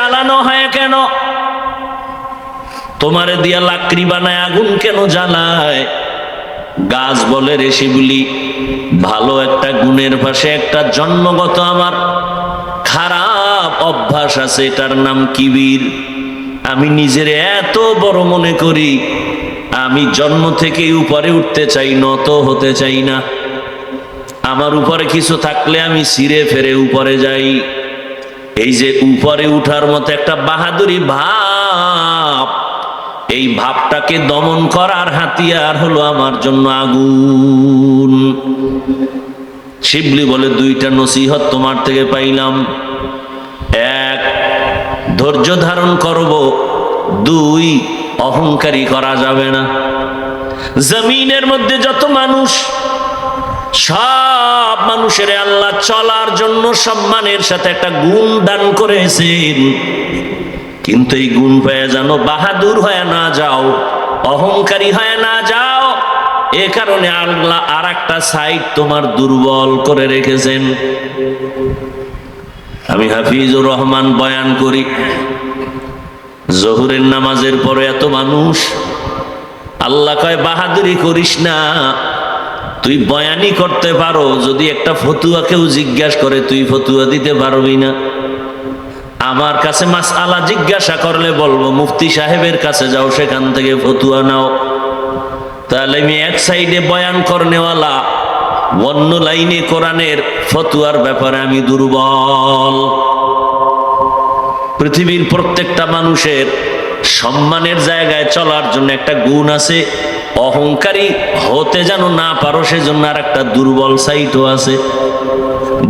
জ্বালানো হয় কেন? তোমারে দিয়া লাকড়ি বানায় আগুন কেন জ্বালায়? গাছ বলে রে শিবলি ভালো একটা গুণের পাশে একটা জন্মগত আমার খারাপ অভ্যাস আছে, এটার নাম কিবির। আমি নিজের এত বড় মনে করি, আমি জন্ম থেকেই উপরে উঠতে চাই, নত হতে চাই না। আমার উপরে কিছু থাকলে আমি সিরে ফেরে উপরে যাই। এই যে উপরে উঠার মতো একটা বাহাদুরি ভাব, এই ভাবটাকে দমন করার হাতিয়ার হলো আমার জন্য আগুন। শিবলি বলে, দুইটা নসিহত তোমার থেকে পাইলাম। এক, ধৈর্য ধারণ করব। দুই, অহংকারী করা যাবে না। জমিনের মধ্যে যত মানুষ সব মানুষের আল্লাহ চলার জন্য সম্মানের সাথে একটা গুণ দান করেছেন। কিন্তু এই গুণ পেয়ে যেন বাহাদুর হয়ে না যাও, অহংকারী হয়ে না যাও, এ কারণে আল্লাহ আর একটা সাইড তোমার দুর্বল করে রেখেছেন। আমি হাফিজুর রহমান বয়ান করি, জহুরের নামাজের পরে এত মানুষ, আল্লাহ কয়, বাহাদুরি করিস না। তুই বয়ানি করতে পারো, যদি একটা ফতুয়া কেউ জিজ্ঞাসা করে, তুই ফতুয়া দিতে পারবি না? আমার কাছে মাস আলা জিজ্ঞাসা করলে বলব, মুফতি সাহেবের কাছে যাও, সেখান থেকে ফতুয়া নাও। তাহলে আমি এক সাইডে বয়ান করনেওয়ালা অন্য লাইনে কোরআনের ফতুয়ার ব্যাপারে আমি দুর্বল। পৃথিবীর প্রত্যেকটা মানুষের সম্মানের জায়গায় চলার জন্য একটা গুণ আছে। অহংকারী হতে যেন না পারো, সেজন্য আর একটা দুর্বল সাইটও আছে।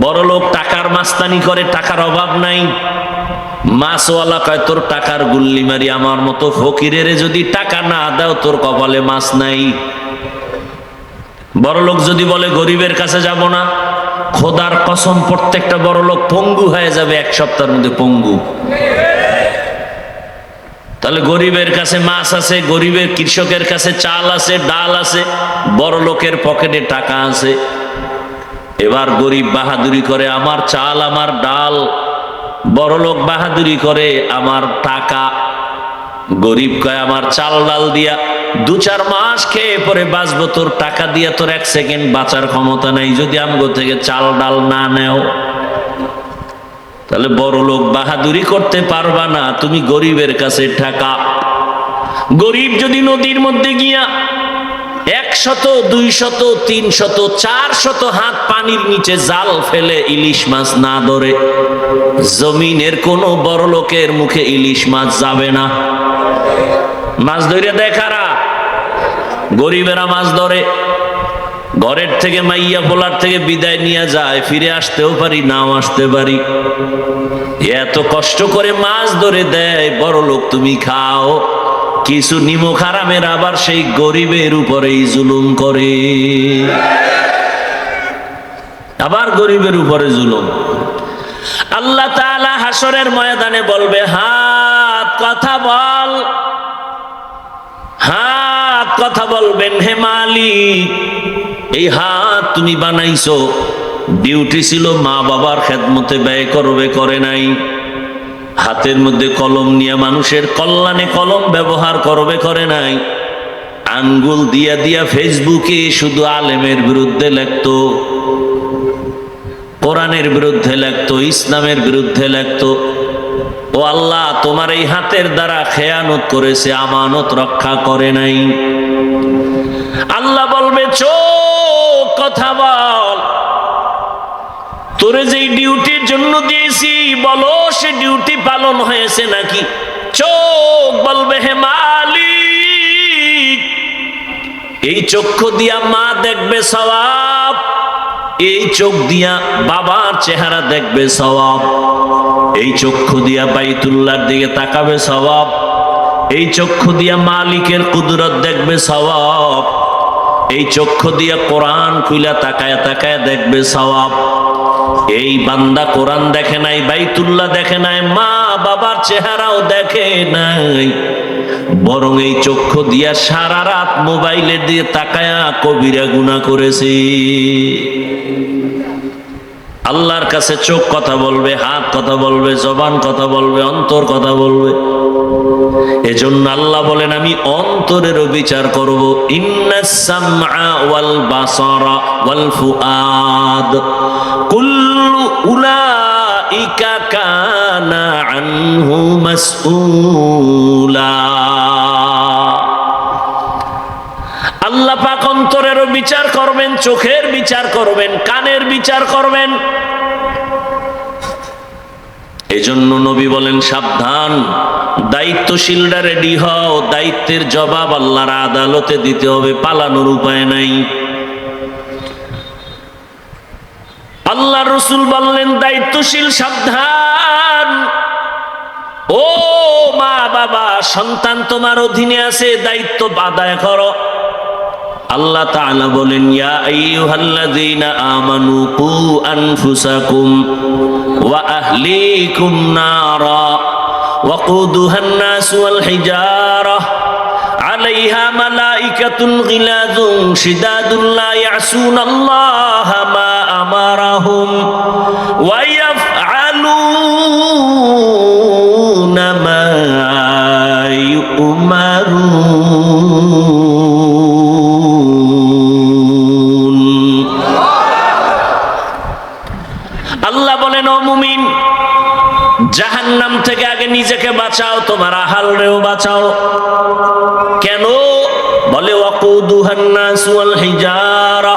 বড় লোক টাকার মাস্তানি করে, টাকার অভাব নাই। মাছওয়ালা কয়, তোর টাকার গুল্লি মারি, আমার মতো ফকিরের যদি টাকা না দাও, তোর কপালে মাছ নাই। বড় লোক যদি বলে, গরিবের কাছে যাব না, খোদার কসম, প্রত্যেকটা বড় লোক পঙ্গু হয়ে যাবে এক সপ্তাহের মধ্যে পঙ্গু। তাহলে গরিবের কাছে মাছ আছে, গরিবের কৃষকের কাছে চাল আছে, ডাল আছে, বড় লোকের পকেটে টাকা আছে। এবার গরিব বাহাদুরি করে, আমার চাল, আমার ডাল, বড় লোক বাহাদুরি করে, আমার টাকা। গরিব কয়, আমার চাল, ডাল দিয়া দু চার মাস খেয়ে পরে বাঁচবো, তোর টাকা দিয়া তোর এক সেকেন্ড বাঁচার ক্ষমতা নাই। যদি আমগো থেকে চাল, ডাল না নেও তাহলে বড় লোক বাহাদুরি করতে পারবা না, তুমি গরিবের কাছে টাকা গরিব যদি নদীর মধ্যে গিয়া একশত দুই শত তিন শত চার শত হাত পানির নিচে জাল ফেলে ইলিশ মাছ না ধরে, জমিনের কোন বড় লোকের মুখে ইলিশ মাছ যাবে না। মাছ ধরে দেখারা, গরিবেরা মাছ ধরে ঘরের থেকে মাইয়া পোলার থেকে বিদায় নিয়ে যায়, ফিরে আসতেও পারি, নাও আসতে পারি। এত কষ্ট করে মাছ ধরে দেয়, বড় লোক তুমি খাও। কিছু নিমক হারামের আবার সেই গরিবের উপরেই জুলুম করে। আবার গরিবের উপরে জুলুম। আল্লাহ তাআলা হাসরের ময়দানে বলবে, হাত কথা বল। হাত কথা বলবেন, হে মালিক। এই হাত তুমি বানাইছো। ডিউটি ছিল মা বাবার খেদমতে ব্যয় করবে, করে নাই। হাতের মধ্যে কলম নিয়ে মানুষের কল্যাণে কলম ব্যবহার করবে, করে নাই। আঙ্গুল দিয়া দিয়া ফেসবুকে শুধু আলেমের বিরুদ্ধে লেখতো। কোরআনের বিরুদ্ধে লেখতো, ইসলামের বিরুদ্ধে লেখতো। ও আল্লাহ, তোমার এই হাতের দ্বারা খেয়ানত করেছে, আমানত রক্ষা করে নাই। আল্লাহ বলবে চোখ তোরে যেই ডিউটির জন্য দিয়েছি, বলো সে ডিউটি পালন হয়েছে নাকি? চোখ বলবে, হে মালিক, এই চক্ষু দিয়া মা দেখবে সবাব এই চোখ দিয়া বাবার চেহারা দেখবে সবাব এই চক্ষু দিয়া বাইতুল্লার দিকে তাকাবে সবাব এই চক্ষু দিয়া মালিকের কুদরত দেখবে সবাব এই চক্ষু দিয়া কোরআন খুইলা তাকায় তাকায় দেখবে সবাব এই বান্দা কোরআন দেখে নাই, বাইতুল্লাহ দেখে নাই, মা বাবার চেহারাও দেখে নাই। বরং এই চক্ষু দিয়া সারা রাত মোবাইলের দিয়ে তাকায়া কবিরা গুণা করেছে। আল্লাহর কাছে চোখ কথা বলবে, হাত কথা বলবে, জবান কথা বলবে, অন্তর কথা বলবে। এজন্য আল্লাহ বলেন, আমি অন্তরেরও বিচার করব। ইন্নাস-সামআ ওয়াল বাসারা ওয়াল ফুআদ কুল্লু উলাইকা কানা আনহু মাসউলা। আল্লাহ পাক অন্তরেরও বিচার করবেন, চোখের বিচার করবেন, কানের বিচার করবেন। এজন্য নবী বলেন, সাবধান, দায়িত্বশীলরা রেডি হও, দায়িত্বের জবাব আল্লাহর আদালতে দিতে হবে, পালানোর উপায় নাই। রসুল বললেন দায়িত্বশীল সাবধান ও মা বাবা সন্তান তোমার অধীনে আছে দায়িত্ব আদায় করো আল্লাহ তাআলা বলেন ইয়া আইয়ুহাল্লাযীনা আমানু কু আনফুসাকুম ওয়া আহলিকুম নারা وقودها الناس والحجارة عليها ملائكة غلاظ شداد لا يعصون الله ما أمرهم ويفعلون ما يؤمرون আল্লাহ বলেন ও মুমিন জাহান্নাম থেকে আগে নিজেকে বাঁচাও তোমার আহালরেও বাঁচাও কেন বলে ওয়াকুদুহান্নাস ওয়াল হিজারা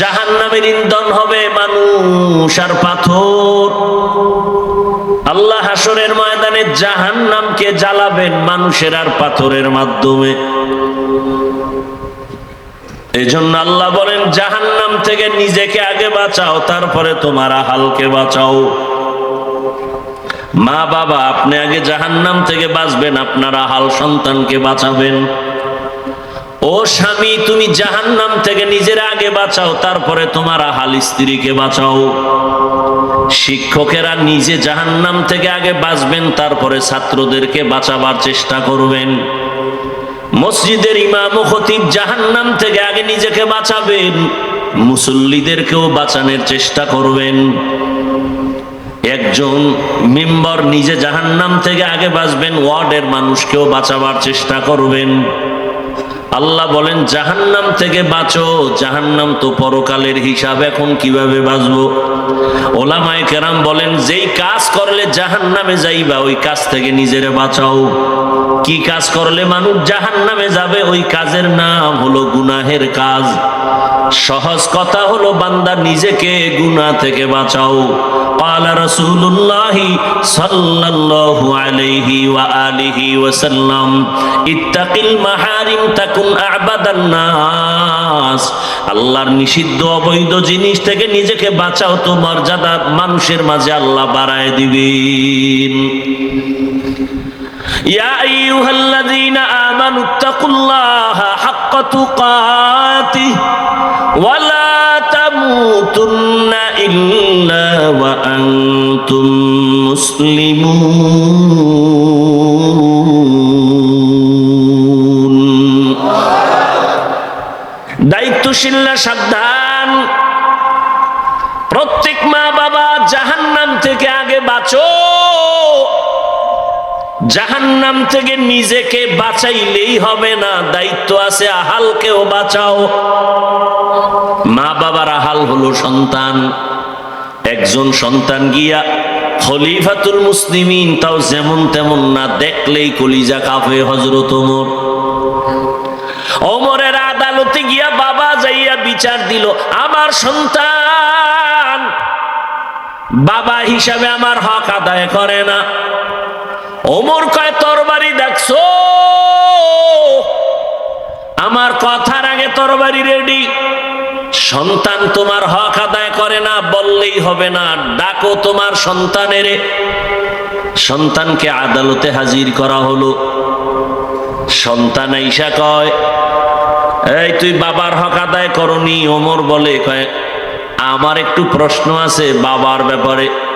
জাহান্নামের ইন্ধন হবে মানুষ আর পাথর। আল্লাহ হাসরের ময়দানে জাহান্নামকে জ্বালাবেন মানুষের আর পাথরের মাধ্যমে। এই জন্য আল্লাহ বলেন, জাহান্নাম থেকে নিজেকে আগে বাঁচাও, তারপরে তোমার আহালকে বাঁচাও। মা বাবা আপনি আগে জাহান্নাম থেকে বাঁচবেন, আপনার আহাল সন্তানকে বাঁচাবেন। ও স্বামী, তুমি জাহান্নাম থেকে নিজের আগে বাঁচাও, তারপরে তোমার আহাল স্ত্রীকে বাঁচাও। শিক্ষকেরা নিজে জাহান্নাম থেকে আগে বাঁচবেন, তারপরে ছাত্রদেরকে বাঁচাবার চেষ্টা করবেন। মসজিদের ইমাম খতিব জাহান্নাম থেকে আগে নিজেকে বাঁচাবেন, মুসল্লিদেরকেও বাঁচানোর চেষ্টা করবেন। একজন মেম্বার নিজে জাহান্নাম থেকে আগে বাঁচবেন, ওয়ার্ডের মানুষকেও বাঁচাবার চেষ্টা করবেন। আল্লাহ বলেন, জাহান্নাম থেকে বাঁচো, জাহান্নাম তো পরকালের হিসাব, এখন কীভাবে বাঁচবো? ওলামায় কেরাম বলেন, যেই কাজ করলে জাহান্নামে যাইবা, ওই কাজ থেকে নিজেরা বাঁচাও। কি কাজ করলে মানুষ জাহান নামে যাবে? ওই কাজের নাম হলো গুনাহের কাজ। সহজ কথা হলো, বান্দা নিজেকে গুনা থেকে বাঁচাও। পালা রসুল্লাহি সাল্লাল্লাহু আলহি ওয়া আলিহি ওয়াসাল্লাম, ইত্তাকিল মাহারিম তাকুন আবাদান নাস। আল্লাহর নিষিদ্ধ অবৈধ জিনিস থেকে নিজেকে বাঁচাও তো মর্যাদা মানুষের মাঝে আল্লাহ বাড়ায় দিবেন। ইয়া আইয়ুহাল্লাযীনা আমানু তাকুল্লাহা হাক্কা তুকাতিহি ওয়া লা তামুতুন্না ইল্লা ওয়া আনতুম মুসলিমুন। দায়িত্বশীলরা সাবধান। জাহান্নাম থেকে নিজেকে বাঁচাইলেই হবে না। দায়িত্ব আছে আহালকেও বাঁচাও। মা বাবার আহাল হলো সন্তান। একজন সন্তান গিয়া খলিফাতুল মুসলিমিন তাও যেমন তেমন না দেখলেই কলিজা কাফে হজরত ওমর। ওমরের আদালতে গিয়া বাবা যাইয়া বিচার দিল, আমার সন্তান, বাবা হিসাবে আমার হক আদায় করে না। ওমর কয় তরবারি দেখছ? আমার কথার আগে তরবারি রেডি সন্তান তোমার হক আদায় করে না, বললেই হবে না। ডাকো তোমার সন্তানের। সন্তানকে আদালতে হাজির করা হলো। সন্তান ঈশা কয়, এই তুই বাবার হক আদায় করনি? ওমর বলে, কয়, আমার একটু প্রশ্ন আছে বাবার ব্যাপারে।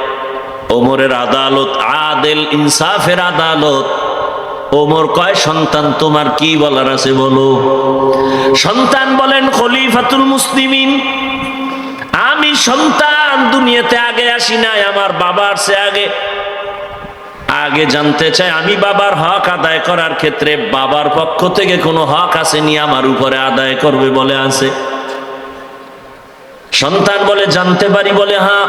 ওমরের আদালত, আদেল ইনসাফের আদালত। ওমর কয়, সন্তান, তোমার কি বলার আছে বলো? সন্তান বলেন, খলিফাতুল মুসলিমিন, আমি সন্তান, দুনিয়াতে আগে আসি নাই, আমার বাবার সে আগে। আগে জানতে চাই, আমি বাবার হক আদায় করার ক্ষেত্রে বাবার পক্ষ থেকে কোনো হক আসেনি, আমার উপরে আদায় করবে বলে আছে। সন্তান বলে, জানতে পারি বলে হ্যাঁ।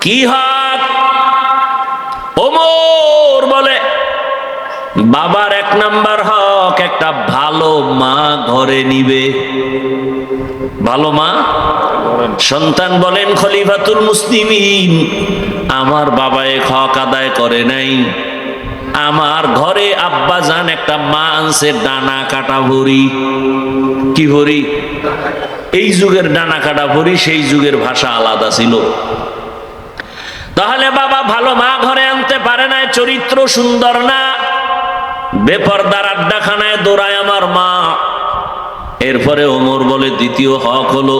কি হক ওমর বলে, বাবার এক নাম্বার হক, একটা ভালো মা ঘরে নিবে। ভালো মা? সন্তান বলেন, খলিফাতুল মুসলিমিন, আমার বাবা এক হক আদায় করে নাই। আমার ঘরে আব্বা যান, একটা মা আনছে, ডানা কাটা ভরি। কি ভরি? এই যুগের ডানা কাটা ভরি, সেই যুগের ভাষা আলাদা ছিল। তাহলে বাবা ভালো মা ঘরে আনতে পারে না চরিত্র সুন্দর না। বেপরদার আড্ডাখানায় দৌড়ায় আমার মা। এরপরে ওমর বলে, দ্বিতীয় হক হলো,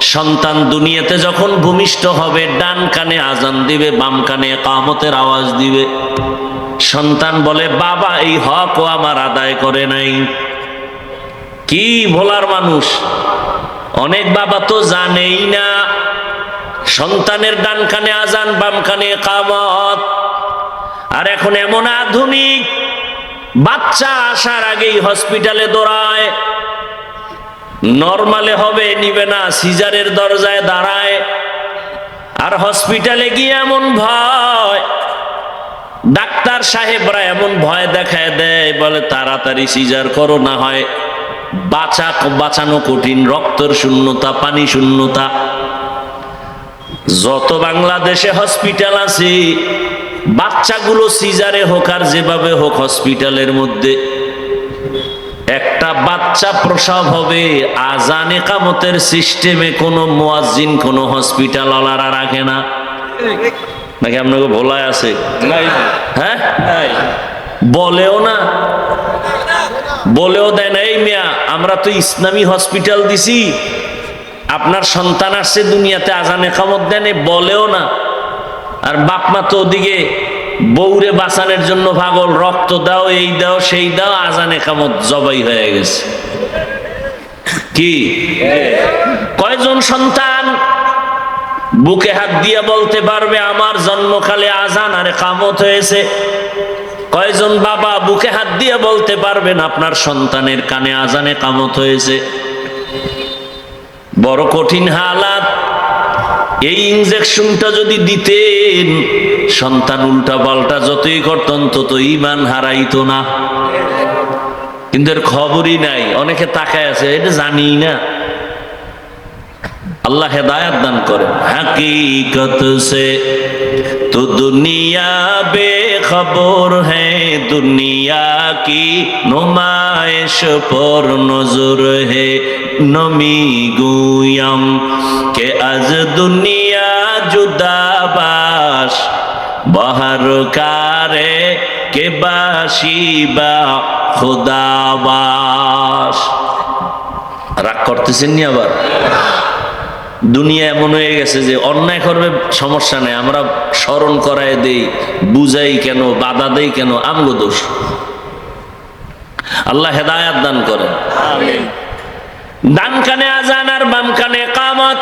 সন্তান দুনিয়াতে যখন ভূমিষ্ঠ হবে, ডান কানে আজান দিবে, বাম কানে কামতের আওয়াজ দিবে। সন্তান বলে, বাবা, এই হক ও আমার আদায় করে নাই। কি ভোলার মানুষ। অনেক বাবা তো জানেই না। সন্তানের ডান কানে আজান বাম কানে কামত আর এখন এমন আধুনিক, বাচ্চা আসার আগেই হসপিটালে দৌড়ায়। নর্মালে হবে, নিবে না, সিজারের দরজায় দাঁড়ায়। আর হসপিটালে গিয়ে এমন ভয়, ডাক্তার সাহেবরা এমন ভয় দেখায় দেয়, বলে, তাড়াতাড়ি সিজার করো না হয়। বাঁচা বাঁচানো কঠিন, রক্তর শূন্যতা, পানি শূন্যতা। যত বাংলাদেশে হসপিটাল আছে বাচ্চাগুলো সিজারে হোক আর যেভাবে হোক হসপিটালের মধ্যে একটা বাচ্চা প্রসব হবে আজানে কামতের সিস্টেমে কোনো মোয়াজিন কোনো হসপিটাল আলারা রাখে না। নাকি আপনাকে ভোলায় আছে? হ্যাঁ? বলেও না। বলেও দেয় না এই মিয়া আমরা তো ইসলামী হসপিটাল দিছি আপনার সন্তান আসছে দুনিয়াতে আজানে কামত দেন বলেও না। আর বাপ মা তো ওদিকে বৌরে বাঁচানোর জন্য পাগল, রক্ত দাও, এই দাও, সেই দাও, আজানে কামত জবাই হয়ে গেছে। কি? কয়জন সন্তান বুকে হাত দিয়ে বলতে পারবে, আমার জন্মকালে আজান আর কামত হয়েছে কয়জন বাবা বুকে হাত দিয়ে বলতে পারবেন, আপনার সন্তানের কানে আজানে কামত হয়েছে বড় কঠিন হালাত। এই ইঞ্জেকশনটা যদি দিতেন, সন্তান উল্টা পাল্টা যতই করত, অন্তত ইমান হারাইতো না। কিন্তু এর খবরই নাই, অনেকে তাকায় আছে, এটা জানি না। আল্লাহ হেদায়াত দান করে হাকি কত সে তো দুনিয়া বে খবর হ্যাঁ দুনিয়া কি নোমা আয়েশ পর নজর হে নমি গুয়াম। কে আজ দুনিয়া জুদাবাস বাহার কারে কে বাসিবা খুদাবাস। রাগ করতেছেন নি আবার? দুনিয়া এমন হয়ে গেছে যে অন্যায় করবে, সমস্যা নেই। আমরা স্মরণ করাই দেই, বুঝাই কেন, বাধা দেই কেন? আমগো দোষ। আল্লাহ হেদায়াত দান করে ডান কানে আজান আর বাম কানে কামত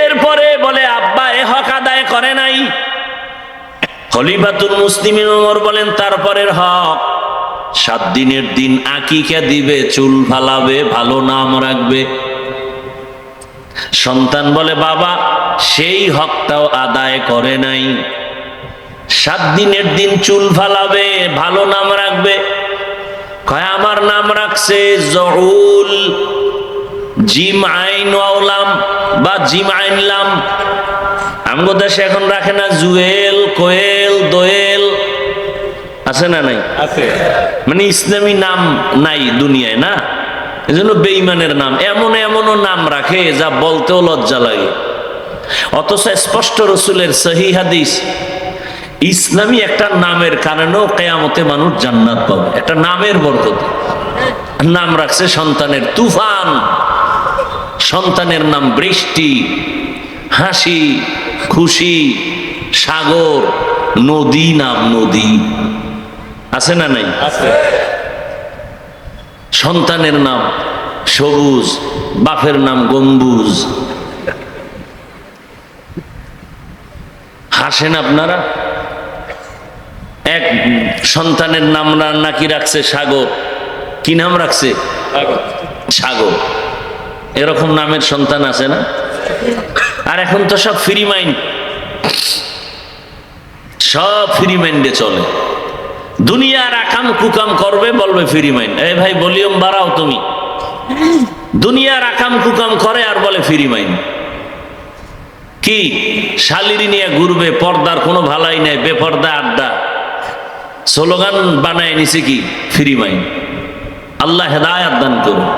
এরপরে বলে আব্বা এ হক আদায় করে নাই। খলিফাতুল মুসলিমিন ওমর বলেন তারপরের হক। সাত দিনের দিন আকিকা দিবে চুল ফালাবে ভালো নাম রাখবে। সন্তান বলে বাবা সেই হকটাও আদায় করে নাই। সাত দিনের দিন চুল ফালাবে ভালো নাম রাখবে। কয় আমার নাম রাখছে জহুল। জিম আইন বা জিম আইনলাম আমগো দেশে এখন রাখে না জুয়েল কোয়েল দোয়েল। আছে না নাই? আছে। মানে ইসলামী নাম নাই দুনিয়ায় না? এজন্য বেঈমানের নাম এমন এমনও নাম রাখে যা বলতেও লজ্জা লাগে। অথচ স্পষ্ট রসুলের সহি হাদিস ইসলামী একটা নামের কারণেও কেয়ামতে মানুষ জান্নাত পাবে। একটা নামের বরকত। নাম রাখছে সন্তানের তুফান। সন্তানের নাম বৃষ্টি হাসি খুশি সাগর নদী নাম নদী। আছে না নাই? সন্তানের নাম সবুজ বাপের নাম গম্বুজ। হাসেন আপনারা? এক সন্তানের নাম না- নাকি রাখছে সাগর। কি নাম রাখছে? সাগর। এরকম নামের সন্তান আছে না? আর এখন তো সব ফ্রি মাইন্ড সব ফ্রি মাইন্ডে চলে। দুনিয়ার আকাম কুকাম করবে বলবে ফ্রি মাইন্ড এই ভাই ভলিউম বাড়াও তুমি। দুনিয়ার আকাম কুকাম করে আর বলে ফ্রি মাইন্ড কি? শালিরি নিয়ে ঘুরবে পর্দার কোনো ভালাই নাই বেপর্দা আড্ডা। স্লোগান বানায় নিছে কি? ফ্রি মাইন্ড আল্লাহ হেদায়াত দান করুন।